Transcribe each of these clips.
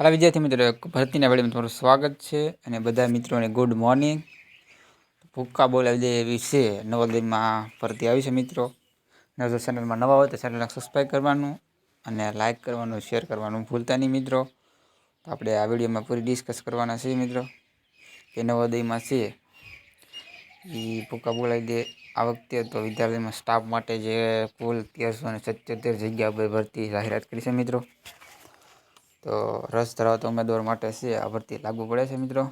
હાલા વિદ્યાર્થી મિત્રો, ભરતીના વેળામાં તમારું સ્વાગત છે અને બધા મિત્રોને ગુડ મોર્નિંગ ભૂક્કા બોલાવી દે એવી છે. નવોદયમાં ભરતી આવી છે મિત્રો. ને જો ચેનલમાં નવા હોય તો ચેનલને સબસ્ક્રાઈબ કરવાનું અને લાઇક કરવાનું શેર કરવાનું ભૂલતા નહીં મિત્રો. તો આપણે આ વિડીયોમાં પૂરી ડિસ્કસ કરવાના છીએ મિત્રો કે નવોદયમાં છે. એ ભૂક્કા બોલાવી દે આ વખતે તો વિદ્યાલયમાં સ્ટાફ માટે જે કુલ તેરસો અને સત્યોતેર જગ્યા પર ભરતી જાહેરાત કરી છે મિત્રો. તો રસ ધરાવતા ઉમેદવાર માટે છે, આ ભરતી લાગુ પડે છે મિત્રો.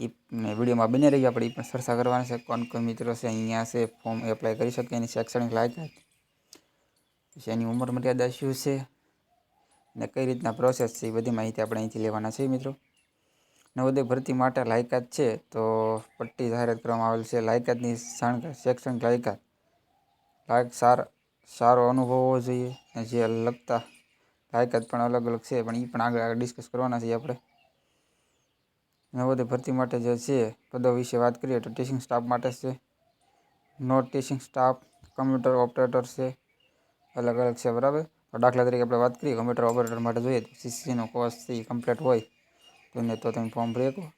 એ વિડીયોમાં બની રહી આપણે એ પણ ચર્ચા કરવાના છે, કોણ કોણ મિત્રો છે, અહીંયા છે ફોર્મ એપ્લાય કરી શકે, એની શૈક્ષણિક લાયકાત, પછી એની ઉંમર મર્યાદા શું છે અને કઈ રીતના પ્રોસેસ છે એ બધી માહિતી આપણે અહીંથી લેવાના છે મિત્રો. નવોદય ભરતી માટે લાયકાત છે, તો પટ્ટી જાહેરાત કરવામાં આવેલ છે, લાયકાતની શૈક્ષણિક લાયકાત. લાયક સાર, સારો અનુભવ હોવો જોઈએ જે લગતા લાયકાત પણ અલગ અલગ છે, પણ એ પણ આગળ આગળ ડિસ્કસ કરવાના છીએ આપણે. નવોદય ભરતી માટે જે છે પદો વિશે વાત કરીએ તો ટીચિંગ સ્ટાફ માટે છે. Not teaching staff computer operator છે. અલગ અલગ છે, બરાબર? દાખલા તરીકે આપણે વાત કરીએ કમ્પ્યુટર ઓપરેટર માટે જોઈએ તો સીસીનો કોર્સ એ કમ્પ્લીટ હોય. તો એને તો તમે ફોર્મ ભરી શકો.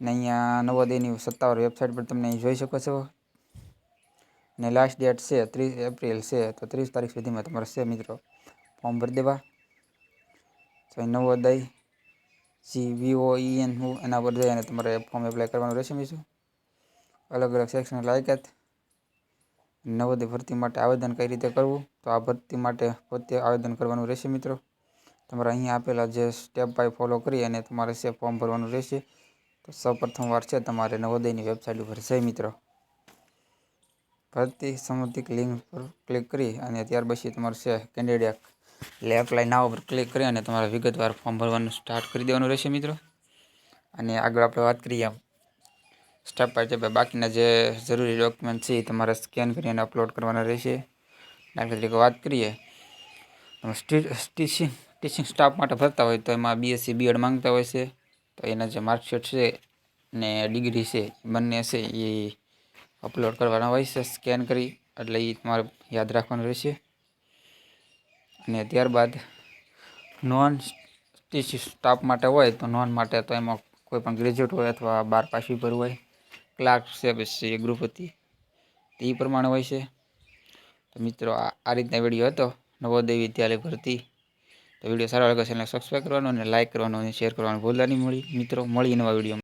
ને અહીંયા નવોદયની સત્તાવાર વેબસાઇટ પર અહીં જોઈ શકો છો. ને લાસ્ટ ડેટ છે, ત્રીસ એપ્રિલ છે, તો ત્રીસ તારીખ સુધીમાં તમારે છે, મિત્રો. ફોર્મ ભરી દેવા તો નવોદય જી વીઓઈ એન એના પર જઈ અને તમારે ફોર્મ એપ્લાય કરવાનું રહેશે મિત્રો અલગ અલગ સેક્શન લાયકાત. નવોદય ભરતી માટે આવેદન કઈ રીતે કરવું? તો આ ભરતી માટે પોતે આવેદન કરવાનું રહેશે મિત્રો. તમારે અહીંયા આપેલા જે સ્ટેપ બાય ફોલો કરી અને તમારે છે ફોર્મ ભરવાનું રહેશે, તો સૌપ્રથમ વાર છે તમારે નવોદયની વેબસાઇટ ઉપર જઈ મિત્રો. ભરતી સંબંધિત લિંક પર ક્લિક કરી અને ત્યાર પછી તમારે છે કેન્ડિડેટ એટલે એપ્લાય નાવ પર ક્લિક કરી અને તમારે વિગતવાર ફોર્મ ભરવાનું સ્ટાર્ટ કરી દેવાનું રહેશે મિત્રો. અને આગળ આપણે વાત કરીએ સ્ટેપ બાય સ્ટેપ બાકીના જે જરૂરી ડોક્યુમેન્ટ છે એ તમારે સ્કેન કરી અને અપલોડ કરવાના રહેશે. દાખલા તરીકે વાત કરીએ, તમે ટીચિંગ ટીચિંગ સ્ટાફ માટે ભરતા હોય તો એમાં બીએસસી બીએડ માંગતા હોય છે. તો એના જે માર્કશીટ છે ને ડિગ્રી છે, બંને છે એ અપલોડ કરવાના હોય છે સ્કેન કરી. એટલે એ તમારે યાદ રાખવાનું રહેશે. અને ત્યારબાદ નોન સ્ટાફ માટે હોય તો નોન માટે તો એમાં કોઈ પણ ગ્રેજ્યુએટ હોય અથવા બાર પાસ પર હોય, ક્લાર્ક છે પછી ગૃહપતિ તે પ્રમાણે હોય છે. તો મિત્રો, આ રીતના વીડિયો હતો. નવોદય વિદ્યાલય ભરતી. તો વીડિયો સારો લાગે છે એટલે સબસ્ક્રાઈબ કરવાનો અને લાઇક કરવાનો અને શેર કરવાનું ભૂલતા નહીં. મળી મિત્રો મળી નવા વીડિયો